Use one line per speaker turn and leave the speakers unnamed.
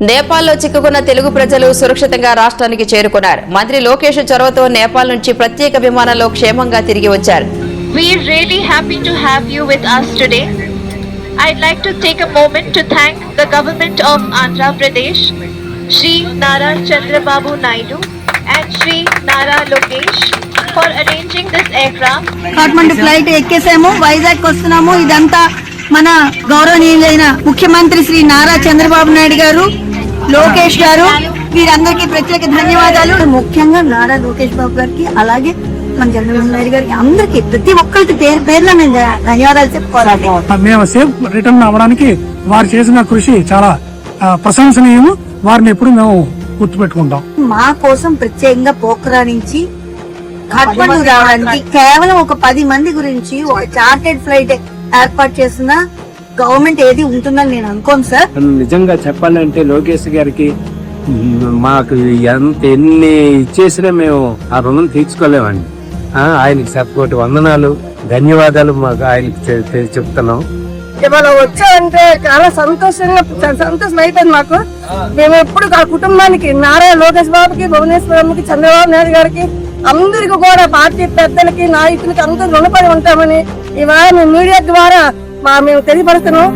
నేపాల్లో చిక్కుకున్న తెలుగు ప్రజలు సురక్షితంగా రాష్ట్రానికి చేరుకున్నారు మంత్రి లోకేష్ చొరవతో నేపాల్ నుంచి ప్రత్యేక విమానంలో క్షేమంగా తిరిగి వచ్చారు
to have you with us today. I'd like to take a moment to thank the government of Andhra Pradesh, Shri Nara Chandrababu Naidu and Shri Nara Lokesh for arranging this aircraft
Kathmandu flight ఎక్కేసాము Vizag వస్తున్నాము ఇదంతా మన గౌరవనీయులైన ముఖ్యమంత్రి శ్రీ నారా చంద్రబాబు నాయుడు గారు లోకేష్ గారు వీరందరికీ ప్రత్యేక ధన్యవాదాలు. ముఖ్యంగా నారా లోకేష్ బాబు గారికి అలాగే మన చంద్రబాబు నాయుడు గారికి అందరికి ప్రతి ఒక్కరికి పేరు పేర్ల నేను ధన్యవాదాలు చెప్పుకోవాలి
మేము సేఫ్ రిటర్న్ అవ్వడానికి వారు చేసిన కృషి చాలా ప్రశంసనీయము. వారిని ఎప్పుడు మేము గుర్తుపెట్టుకుంటాం.
మా కోసం ప్రత్యేకంగా పోఖరా నుంచి కాఠ్మండు రావడానికి కేవలం ఒక పది మంది గురించి ఒక చార్టెడ్ ఫ్లైట్ ఏర్పాటు చేసిన గవర్నమెంట్ ఏది ఉంటుందని నేను అనుకోను సార్.
నిజంగా చెప్పాలంటే లోకేష్ గారికి మాకు ఎంత ఎన్ని ఇచ్చేసినా మేము ఆ రుణం తీర్చుకోలేమండి. ఆ, ఆయనకి సపోర్ట్ వందనాలు ధన్యవాదాలు మాకు ఆయనకి చెప్తున్నాం.
ఇవాళ వచ్చామంటే చాలా సంతోషంగా చాలా సంతోషం అయిపోయింది మాకు. మేము ఎప్పుడు ఆ కుటుంబానికి నారా లోకేష్ బాబుకి భువనేశ్వరంకి చంద్రబాబు నాయుడు గారికి అందరికి కూడా పార్టీ పెద్దలకి నాయకులకి అందరూ రుణపడి ఉంటామని ఇవాళ మేము మీడియా ద్వారా మా మేము తెలియపరుస్తున్నాం.